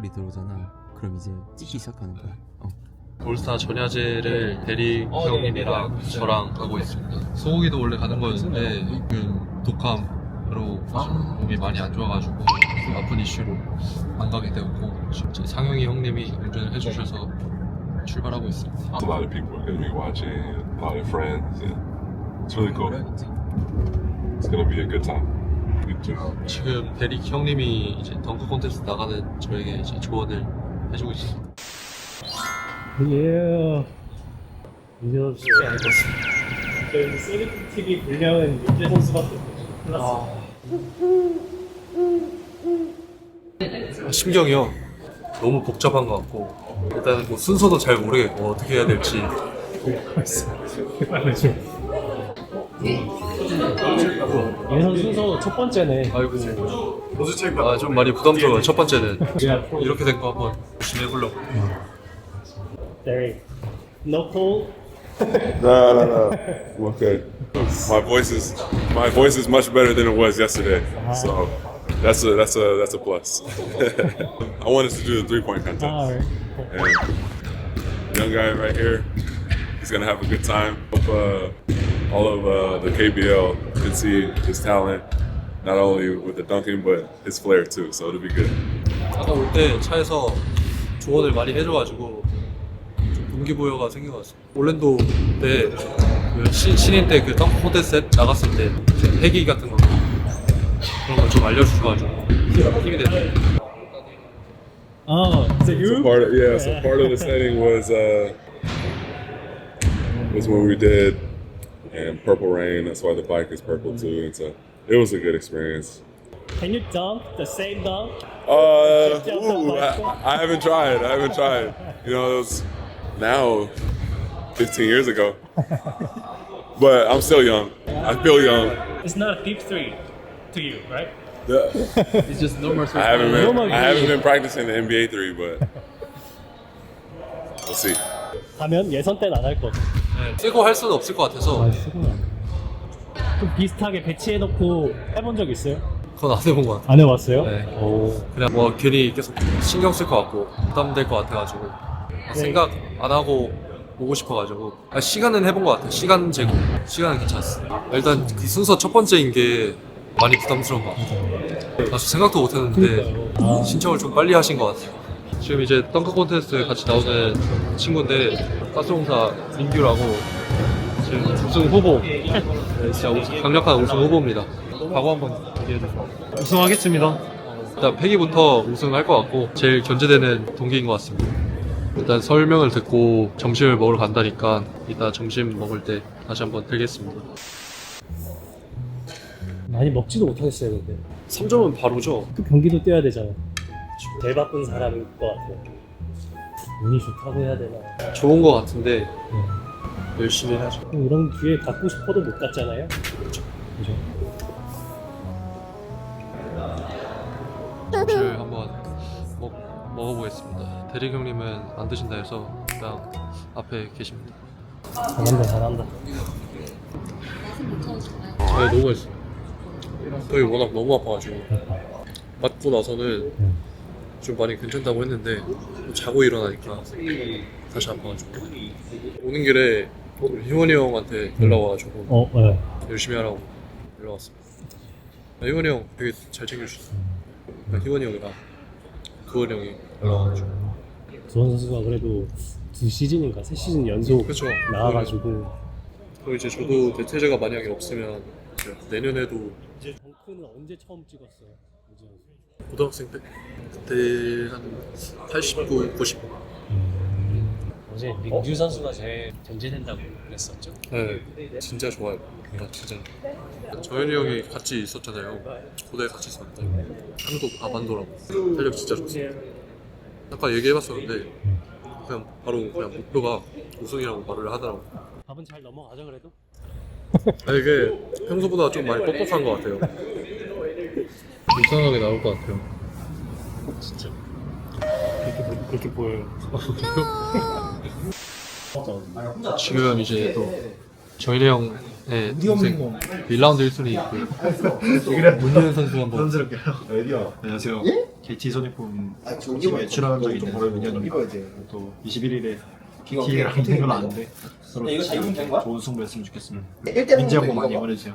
빨간불이 들어오잖아. 그럼 이제 찍기 시작하는 거야. 어. 올스타 전야제를 대리 형님이랑 저랑 하고 있습니다. 소고기도 원래 가는 거였는데 지금 독감으로 몸이 많이 안 좋아가지고 아픈 이슈로 안 가게 되었고 제 상영이 형님이 운전을 해주셔서 출발하고 있습니다. A lot of people are going be watching, a lot of friends, and it's really cool. It's going be a good time. Job. 지금 대리 형님이 이제 덩크 콘테스트 나가는 저에게 이제 조언을 해주고 있습니다. 예. 이제도 쉽지 않을 것 같습니다. 저희 TV 분량은 윤재 선수밖에 없어요. 아, 심경이요. 너무 복잡한 것 같고 일단은 뭐 순서도 잘 모르겠고 어떻게 해야 될지 예선 순서 첫 번째네. 아이고 아, 좀 많이 부담스러워요 첫 번째는 이렇게 된 거 한번 열심히 해보려고 Derek. No cold. No, no, no. I'm okay. My voice is my voice is much better than it was yesterday, so that's a that's a that's a plus. I wanted to do the three point contest, Alright. and young guy right here, he's gonna have a good time. Hope uh, all of uh, the KBL can see his talent, not only with the dunking but his flair too. So it'll be good. 아까 올 때 차에서 조언을 많이 해줘가지고 좀 동기부여가 생긴 것 같습니다 올랜도 때그 신인 때 그 덩크 콘테스트 나갔을 때 패기 같은 거 그런 걸 좀 알려주셔가지고 힘이 됐어요 Oh, is it you? Part of, yeah, so part of the setting was uh, was when we did and Purple Rain. That's why the bike is purple too. And so it was a good experience. Can you dunk the same dunk? Uh, ooh, I, I haven't tried. I haven't tried. You know, it was now 15 years ago, but I'm still young. I feel young. It's not a deep three to you, right? Yeah. It's just no more I haven't been. Normal I haven't three. been practicing the NBA three, but we'll see. 가면 예선 때는 안 할 거. 네, 쓰고 할 수는 없을 것 같아서. 아, 쓰구나. 좀 비슷하게 배치해놓고 해본 적 있어요? 그건 안 해본 것 같아요. 안 해봤어요? 네. 그냥 뭐 괜히 계속 신경 쓸 것 같고 부담될 것 같아가지고 생각 안 하고 오고 싶어가지고. 아, 시간은 해본 것 같아요. 시간 제공. 시간은 괜찮았어요. 일단 그 순서 첫 번째인 게 많이 부담스러운 것 같아요. 나 생각도 못했는데 아, 신청을 좀 빨리 하신 것 같아요 지금 이제 덩크 콘테스트에 같이 나오는 친구인데 가스공사 민규라고 지금 우승 후보 네, 진짜 우승- 강력한 우승 후보입니다 각오 한번 얘기해 주세요 우승하겠습니다. 일단 패기부터 우승할 것 같고 제일 견제되는 동기인 것 같습니다. 일단 설명을 듣고 점심을 먹으러 간다니까 이따 점심 먹을 때 다시 한번 들겠습니다. 많이 먹지도 못하겠어요, 근데. 3점은 바로죠. 또 경기도 뛰어야 되잖아. 제일 바쁜 사람일 것 같아요. 운이 좋다고 해야 되나. 좋은 것 같은데 열심히 해야죠. 그럼 이런 기회 갖고 싶어도 못 갖잖아요? 그죠. 점심을 한번 먹, 먹어보겠습니다. 대리 형님은 안 드신다 해서 그냥 앞에 계십니다. 잘한다, 잘한다. 네, 너무 맛있어요. 저희 워낙 너무 아파가지고 맞고 나서는 좀 많이 괜찮다고 했는데 또 자고 일어나니까 다시 아파가지고 오는 길에 희원이 형한테 연락 와가지고 어, 네. 열심히 하라고 연락 왔습니다. 아, 희원이 형 되게 잘 챙겨주셨어요. 그러니까 희원이 형이랑 두원 형이 연락 와가지고 조원 선수가 그래도 두 시즌인가 세 시즌 연속 그쵸. 나와가지고 그리고 이제 저도 대체제가 만약에 없으면 이제 내년에도 이제 덩크는 언제 처음 찍었어요? 고등학생 때 그때 한 89, 90 어제 민규 선수가 제일 견제된다고 그랬었죠. 네, 진짜 좋아요. 아, 진짜. 정현이 형이 같이 있었잖아요. 고대에 같이 있었는데 한국 아반도라고 탄력 진짜 좋습니다. 아까 얘기해봤었는데 그냥 바로 그냥 목표가 우승이라고 말을 하더라고. 밥은 잘 넘어가죠 그래도? 아 이게 평소보다 좀 많이 뻑뻑한 것 같아요. 이상하게 나올 것 같아요. 진짜. 그렇게 보- 그렇게 보여요. 지금 이제 또 정현이 형의 동생 1라운드 1순위 그 문희현 선수 한번 안녕하세요. KT 선입품 팀에 출연한 적이 있는 민현입니다. 또 21일에 KT랑 있는 건 아는데. 서로 좋은 승부했으면 좋겠습니다. 형도 많이 응원해주세요.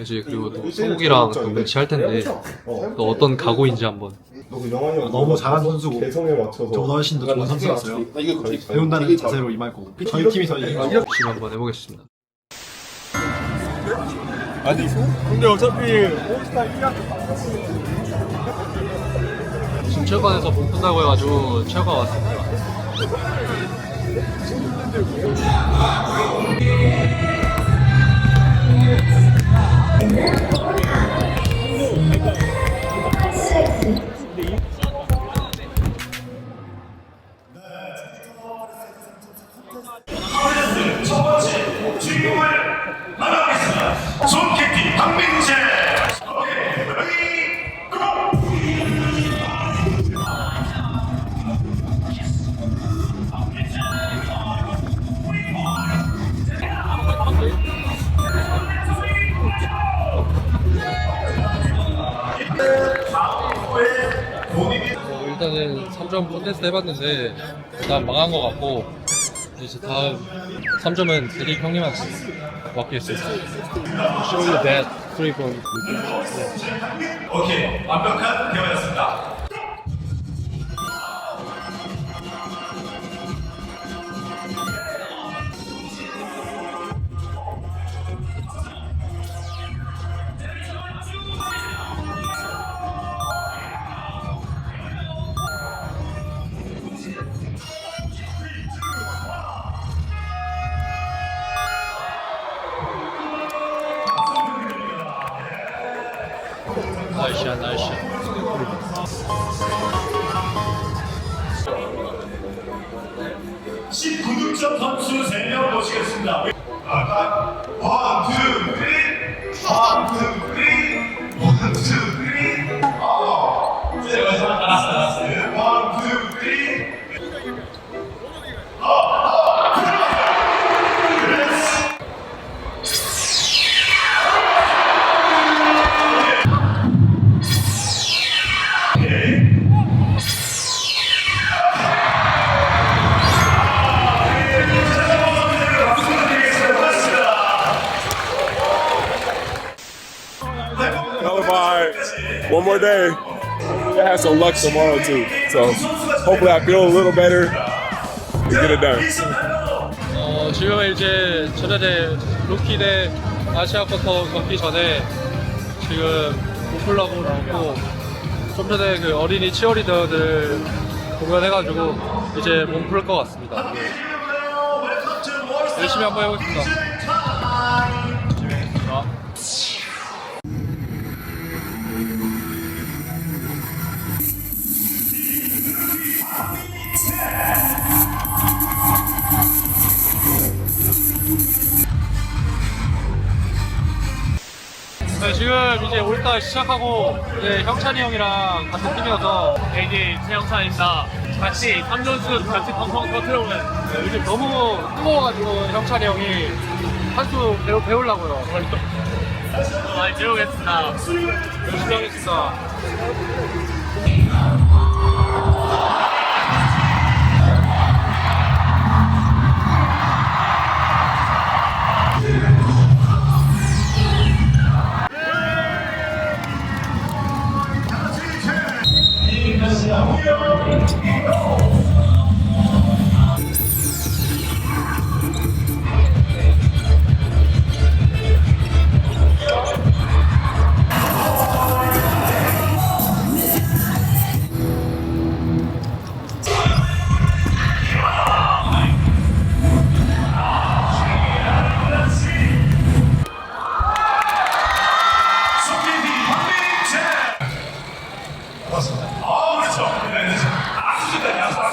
이제 그리고 또 소국이랑 또 매치 할 텐데 또 어떤 각오인지 한번. 너무 잘한 선수고. 개성에 맞춰서. 저보다 훨씬 더 좋은 선수였어요. 배운다는 자세로 임할 거고. 저희 팀이 더 이기고 열심히 한번 해보겠습니다. 아니 근데 어차피 올스타 1학 지금 체육관에서 못 푼다고 해가지고 체육관 왔습니다. 손캐티 일단은 3점 콘테스트 해봤는데 일단 망한 것 같고 이제 다음 3점은 대리 형님한테 맡기겠습니다. Show you that 3 point. 오케이 완벽한 대화였습니다 날씨야 날씨. 19득점 선수 3명 모시겠습니다 아까 원, 투, 쓰리 원, 투, one more day. I have some luck tomorrow too. So hopefully I feel a little better to get it done. 어, 지금 이제 전자대 루키 대 아시아 쿼터 경기 전에 지금 오플라고 나왔고 좀 전에 그 어린이 치어리더들 공연해가지고 이제 몸 풀 것 같습니다. 열심히 한번 해보겠습니다. 네, 지금 이제 올스타 시작하고 이제 형찬이 형이랑 같은 팀이어서 이제 최영찬입니다. 같이 3전수 같이 펑펑 터트려보면 요즘 너무 뜨거워가지고 형찬이 형이 한수 배우, 배우려고요. 많이 배우겠습니다. 열심히 하겠습니다.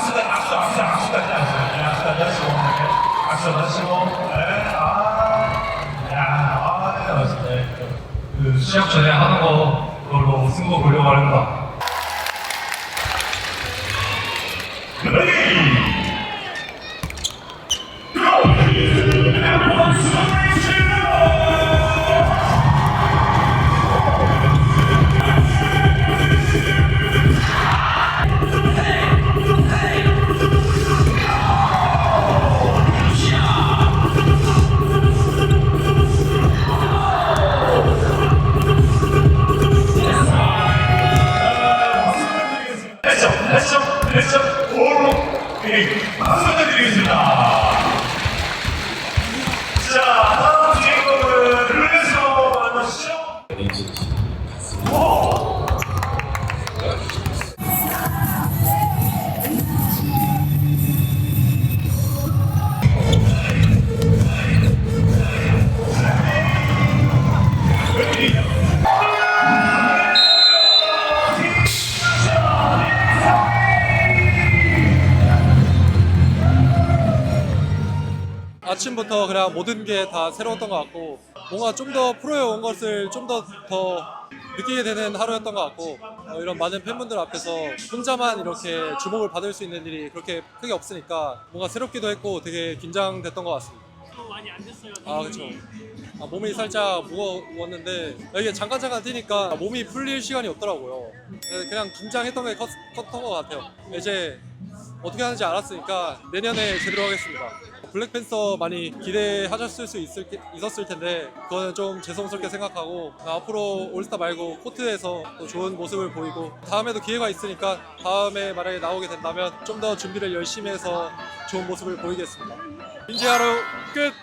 악수다 악수 악수다 악수 악수 악수다 악수다 악수 악수 하시고 네아야 맞습니다 그 시작 전에 하는 거 그걸로 승부 보려고 합니다 네, 예, 박수 부탁드리겠습니다. 아침부터 그냥 모든 게 다 새로웠던 것 같고 뭔가 좀 더 프로에 온 것을 좀 더 더 느끼게 되는 하루였던 것 같고 어, 이런 많은 팬분들 앞에서 혼자만 이렇게 주목을 받을 수 있는 일이 그렇게 크게 없으니까 뭔가 새롭기도 했고 되게 긴장됐던 것 같습니다. 또 많이 앉았어요. 아 그렇죠. 아, 몸이 살짝 무거웠는데 이게 잠깐 잠깐 뛰니까 몸이 풀릴 시간이 없더라고요. 그래서 그냥 긴장했던 게 컸, 컸던 것 같아요. 이제 어떻게 하는지 알았으니까 내년에 제대로 하겠습니다. 블랙팬서 많이 기대하셨을 수 있을, 있었을 텐데 그거는 좀 죄송스럽게 생각하고 앞으로 올스타 말고 코트에서 또 좋은 모습을 보이고 다음에도 기회가 있으니까 다음에 만약에 나오게 된다면 좀 더 준비를 열심히 해서 좋은 모습을 보이겠습니다. 민지 하루 끝!